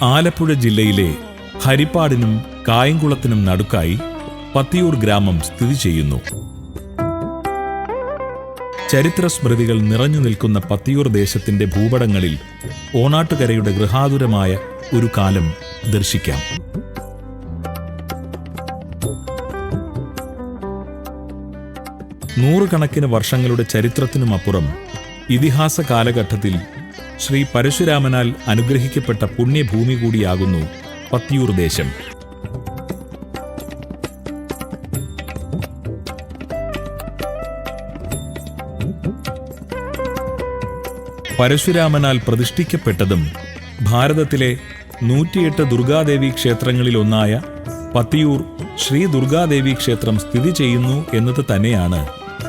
ആലപ്പുഴ ജില്ലയിലെ ഹരിപ്പാടിനും കായംകുളത്തിനും നടുക്കായി പത്തിയൂർ ഗ്രാമം സ്ഥിതി ചെയ്യുന്നു. ചരിത്ര സ്മൃതികൾ നിറഞ്ഞു നിൽക്കുന്ന പത്തിയൂർ ദേശത്തിന്റെ ഭൂപടങ്ങളിൽ ഓണാട്ടുകരയുടെ ഗൃഹാതുരമായ ഒരു കാലം ദർശിക്കാം. നൂറുകണക്കിന് വർഷങ്ങളുടെ ചരിത്രത്തിനുമപ്പുറം ഇതിഹാസ കാലഘട്ടത്തിൽ ശ്രീ പരശുരാമനാൽ അനുഗ്രഹിക്കപ്പെട്ട പുണ്യഭൂമി കൂടിയാകുന്നു പത്തിയൂർ ദേശം. പരശുരാമനാൽ പ്രതിഷ്ഠിക്കപ്പെട്ടതും ഭാരതത്തിലെ നൂറ്റിയെട്ട് ദുർഗാദേവി ക്ഷേത്രങ്ങളിലൊന്നായ പത്തിയൂർ ശ്രീ ദുർഗാദേവി ക്ഷേത്രം സ്ഥിതി ചെയ്യുന്നു എന്നത് തന്നെയാണ്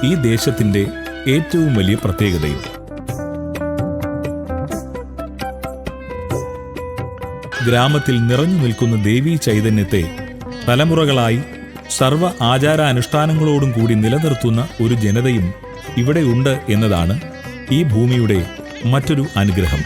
ഈ ദേശത്തിന്റെ ഏറ്റവും വലിയ പ്രത്യേകതയും. ഗ്രാമത്തിൽ നിറഞ്ഞു നിൽക്കുന്ന ദേവീ ചൈതന്യത്തെ തലമുറകളായി സർവ ആചാരാനുഷ്ഠാനങ്ങളോടും കൂടി നിലനിർത്തുന്ന ഒരു ജനതയും ഇവിടെയുണ്ട് എന്നതാണ് ഈ ഭൂമിയുടെ മറ്റൊരു അനുഗ്രഹം.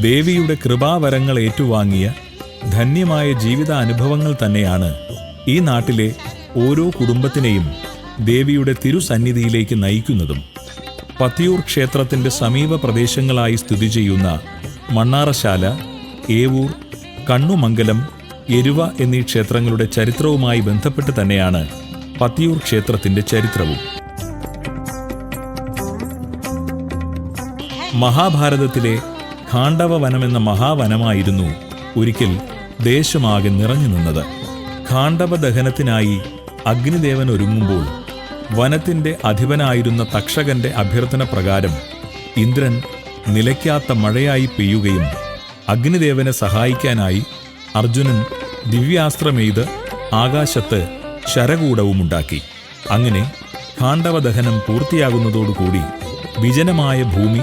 ദേവിയുടെ കൃപാവരങ്ങൾ ഏറ്റുവാങ്ങിയ ധന്യമായ ജീവിത അനുഭവങ്ങൾ തന്നെയാണ് ഈ നാട്ടിലെ ഓരോ കുടുംബത്തിനെയും ദേവിയുടെ തിരുസന്നിധിയിലേക്ക് നയിക്കുന്നതും. പത്തിയൂർ ക്ഷേത്രത്തിന്റെ സമീപ പ്രദേശങ്ങളായി സ്ഥിതി ചെയ്യുന്ന മണ്ണാറശാല ഏവൂർ കണ്ണുമംഗലം എരുവ എന്നീ ക്ഷേത്രങ്ങളുടെ ചരിത്രവുമായി ബന്ധപ്പെട്ട് തന്നെയാണ് പത്തിയൂർ ക്ഷേത്രത്തിന്റെ ചരിത്രവും. മഹാഭാരതത്തിലെ ഖാണ്ഡവ വനമെന്ന മഹാവനമായിരുന്നു ഒരിക്കൽ ദേശമാകെ നിറഞ്ഞു നിന്നത്. ഖാണ്ഡവ ദഹനത്തിനായി അഗ്നിദേവൻ ഒരുങ്ങുമ്പോൾ വനത്തിന്റെ അധിപനായിരുന്ന തക്ഷകന്റെ അഭ്യർത്ഥന പ്രകാരം ഇന്ദ്രൻ നിലയ്ക്കാത്ത മഴയായി പെയ്യുകയും അഗ്നിദേവനെ സഹായിക്കാനായി അർജുനൻ ദിവ്യാസ്ത്രമെയ്ത് ആകാശത്ത് ശരകൂടവുമുണ്ടാക്കി. അങ്ങനെ ഖാണ്ഡവ ദഹനം പൂർത്തിയാകുന്നതോടുകൂടി വിജനമായ ഭൂമി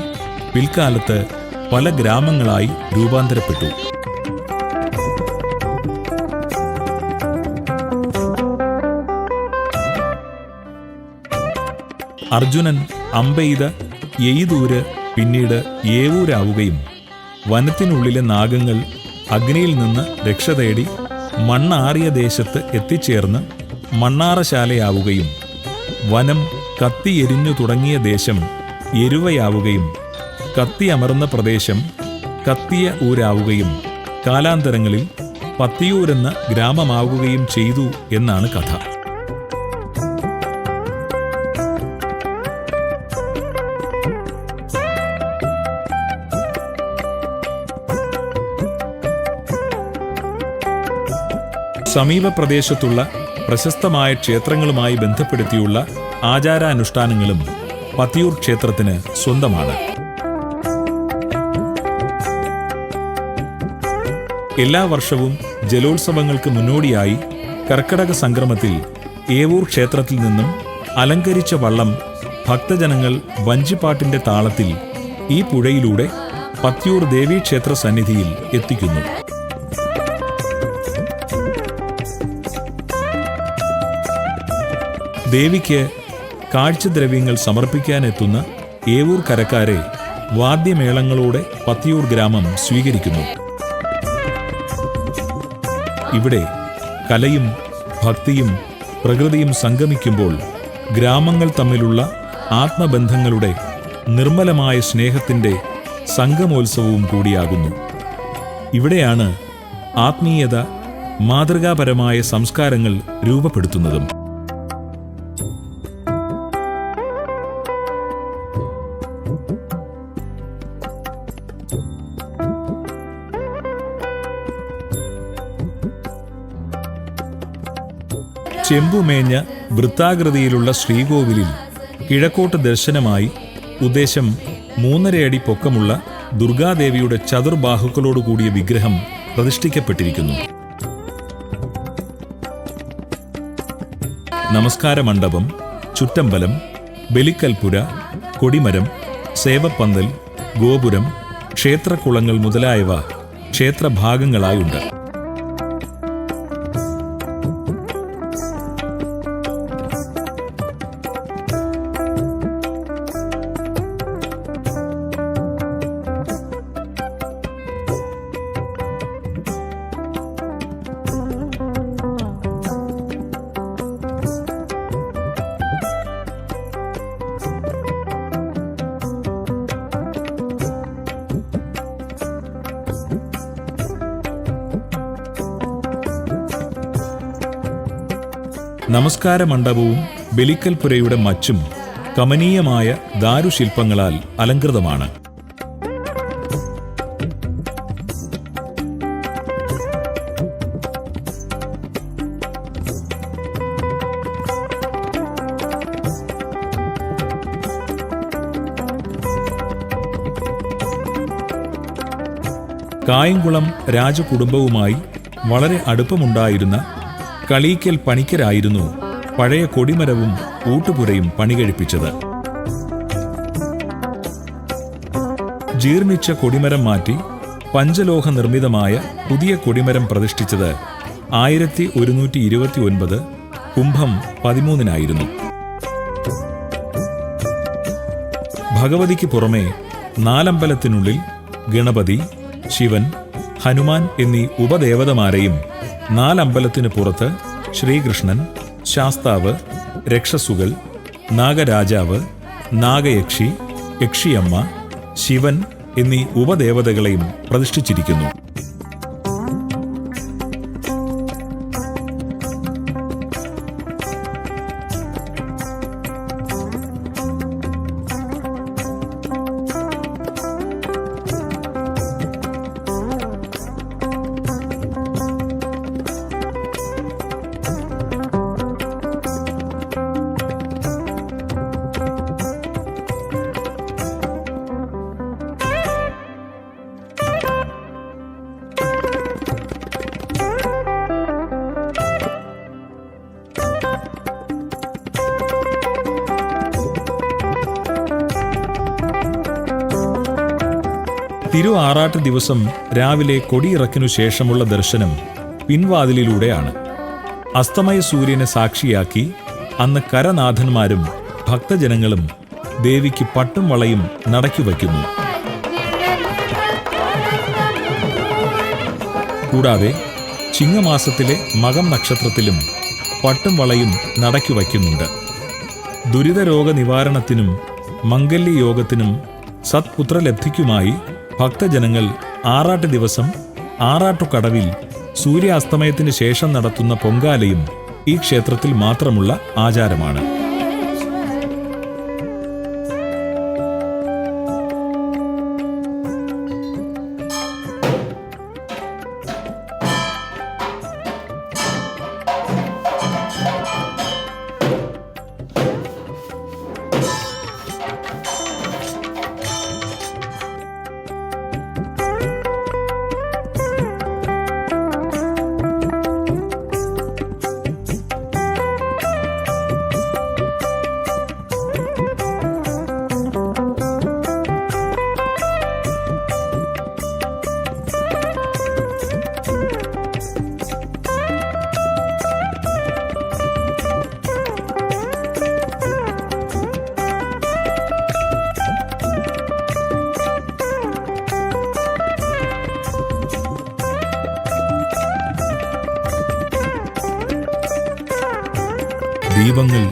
പിൽക്കാലത്ത് പല ഗ്രാമങ്ങളായി രൂപാന്തരപ്പെട്ടു. അർജുനൻ അമ്പെയ്ത് എയ്തൂര് പിന്നീട് ഏവൂരാവുകയും വനത്തിനുള്ളിലെ നാഗങ്ങൾ അഗ്നിയിൽ നിന്ന് രക്ഷ തേടി മണ്ണാറിയ ദേശത്ത് എത്തിച്ചേർന്ന് മണ്ണാറശാലയാവുകയും വനം കത്തിയെരിഞ്ഞു തുടങ്ങിയ ദേശം എരുവയാവുകയും കത്തിയമർന്ന പ്രദേശം കത്തിയ ഊരാവുകയും കാലാന്തരങ്ങളിൽ പത്തിയൂരെന്ന ഗ്രാമമാവുകയും ചെയ്തു എന്നാണ് കഥ. സമീപ പ്രദേശത്തുള്ള പ്രശസ്തമായ ക്ഷേത്രങ്ങളുമായി ബന്ധപ്പെടുത്തിയുള്ള ആചാരാനുഷ്ഠാനങ്ങളും പത്തിയൂർ ക്ഷേത്രത്തിന് സ്വന്തമാണ്. എല്ലാ വർഷവും ജലോത്സവങ്ങൾക്ക് മുന്നോടിയായി കർക്കടക സംക്രമത്തിൽ ഏവൂർ ക്ഷേത്രത്തിൽ നിന്നും അലങ്കരിച്ച വള്ളം ഭക്തജനങ്ങൾ വഞ്ചിപ്പാട്ടിന്റെ താളത്തിൽ ഈ പുഴയിലൂടെ പത്യൂർ ദേവീക്ഷേത്ര സന്നിധിയിൽ എത്തിക്കുന്നു. ദേവിക്ക് കാഴ്ചദ്രവ്യങ്ങൾ സമർപ്പിക്കാനെത്തുന്ന ഏവൂർ കരക്കാരെ വാദ്യമേളങ്ങളോടെ പത്തിയൂർ ഗ്രാമം സ്വീകരിക്കുന്നു. ഇവിടെ കലയും ഭക്തിയും പ്രകൃതിയും സംഗമിക്കുമ്പോൾ ഗ്രാമങ്ങൾ തമ്മിലുള്ള ആത്മബന്ധങ്ങളുടെ നിർമ്മലമായ സ്നേഹത്തിന്റെ സംഗമോത്സവവും കൂടിയാകുന്നു. ഇവിടെയാണ് ആത്മീയത മാതൃകാപരമായ സംസ്കാരങ്ങൾ രൂപപ്പെടുത്തുന്നതും. ചെമ്പുമേഞ്ഞ വൃത്താകൃതിയിലുള്ള ശ്രീകോവിലിൽ കിഴക്കോട്ട് ദർശനമായി ഉദ്ദേശം മൂന്നരയടി പൊക്കമുള്ള ദുർഗാദേവിയുടെ ചതുർബാഹുക്കളോടുകൂടിയ വിഗ്രഹം പ്രതിഷ്ഠിക്കപ്പെട്ടിരിക്കുന്നു. നമസ്കാര മണ്ഡപം ചുറ്റമ്പലം ബലിക്കൽപുര കൊടിമരം സേവപ്പന്തൽ ഗോപുരം ക്ഷേത്രക്കുളങ്ങൾ മുതലായവ ക്ഷേത്രഭാഗങ്ങളായുണ്ട്. നമസ്കാര മണ്ഡപവും ബലിക്കൽപുരയുടെ മച്ചും കമനീയമായ ദാരുശില്പങ്ങളാൽ അലങ്കൃതമാണ് കായംകുളം രാജകുടുംബവുമായി വളരെ അടുപ്പമുണ്ടായിരുന്ന കളീക്കൽ പണിക്കരായിരുന്നു പഴയ കൊടിമരവും ഊട്ടുപുരയും പണികഴിപ്പിച്ചത്. ജീർണിച്ച കൊടിമരം മാറ്റി പഞ്ചലോഹ നിർമ്മിതമായ പുതിയ കൊടിമരം പ്രതിഷ്ഠിച്ചത് ആയിരത്തി ഒരുന്നൂറ്റി ഇരുപത്തി ഒൻപത് കുംഭം പതിമൂന്നിനായിരുന്നു. ഭഗവതിക്ക് പുറമെ നാലമ്പലത്തിനുള്ളിൽ ഗണപതി ശിവൻ ഹനുമാൻ എന്നീ ഉപദേവതമാരെയും നാലമ്പലത്തിന് പുറത്ത് ശ്രീകൃഷ്ണൻ ശാസ്താവ് രക്ഷസുകൾ നാഗരാജാവ് നാഗയക്ഷി യക്ഷിയമ്മ ശിവൻ എന്നീ ഉപദേവതകളെയും പ്രതിഷ്ഠിച്ചിരിക്കുന്നു. തിരു ആറാട്ട് ദിവസം രാവിലെ കൊടിയിറക്കിനു ശേഷമുള്ള ദർശനം പിൻവാതിലിലൂടെയാണ്. അസ്തമയ സൂര്യനെ സാക്ഷിയാക്കി അന്ന് കരനാഥന്മാരും ഭക്തജനങ്ങളും ദേവിക്ക് പട്ടും വളയും നടക്കി വയ്ക്കുന്നു. കൂടാതെ ചിങ്ങമാസത്തിലെ മകം നക്ഷത്രത്തിലും പട്ടും വളയും നടക്കി വയ്ക്കുന്നുണ്ട്. ദുരിതരോഗ നിവാരണത്തിനും മംഗല്യയോഗത്തിനും സത്പുത്രലബ്ധിക്കുമായി ഭക്തജനങ്ങൾ ആറാട്ട് ദിവസം ആറാട്ടുകടവിൽ സൂര്യാസ്തമയത്തിന് ശേഷം നടത്തുന്ന പൊങ്കാലയും ഈ ക്ഷേത്രത്തിൽ മാത്രമുള്ള ആചാരമാണ്. ദീപങ്ങൾ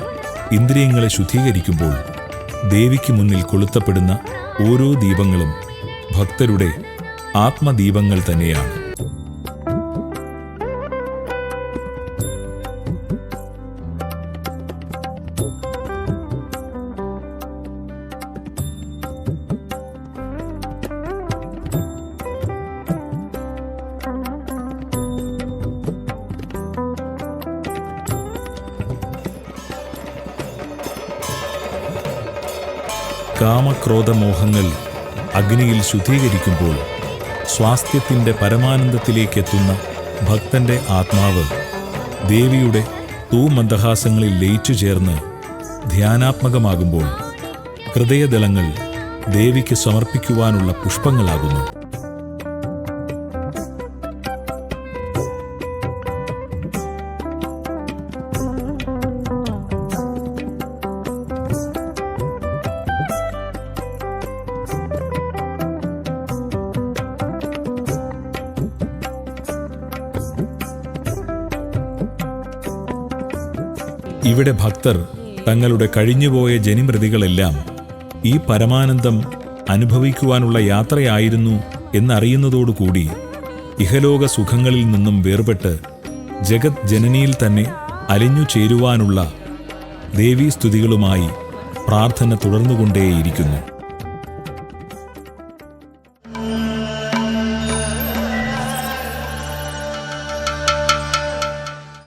ഇന്ദ്രിയങ്ങളെ ശുദ്ധീകരിക്കുമ്പോൾ ദേവിക്ക് മുന്നിൽ കൊളുത്തപ്പെടുന്ന ഓരോ ദീപങ്ങളും ഭക്തരുടെ ആത്മദീപങ്ങൾ തന്നെയാണ്. കാമക്രോധമോഹങ്ങൾ അഗ്നിയിൽ ശുദ്ധീകരിക്കുമ്പോൾ സ്വാസ്ഥ്യത്തിന്റെ പരമാനന്ദത്തിലേക്കെത്തുന്ന ഭക്തന്റെ ആത്മാവ് ദേവിയുടെ തൂമന്ദഹാസങ്ങളിൽ ലയിച്ചു ചേർന്ന് ധ്യാനാത്മകമാകുമ്പോൾ ഹൃദയദലങ്ങൾ ദേവിക്ക് സമർപ്പിക്കുവാനുള്ള പുഷ്പങ്ങളാകുന്നു. ഇവിടെ ഭക്തർ തങ്ങളുടെ കഴിഞ്ഞുപോയ ജനിമൃതികളെല്ലാം ഈ പരമാനന്ദം അനുഭവിക്കുവാനുള്ള യാത്രയായിരുന്നു എന്നറിയുന്നതോടുകൂടി ഇഹലോക സുഖങ്ങളിൽ നിന്നും വേർപെട്ട് ജഗത് ജനനിയിൽ തന്നെ അലിഞ്ഞു ചേരുവാനുള്ള ദേവീസ്തുതികളുമായി പ്രാർത്ഥന തുടർന്നുകൊണ്ടേയിരിക്കുന്നു.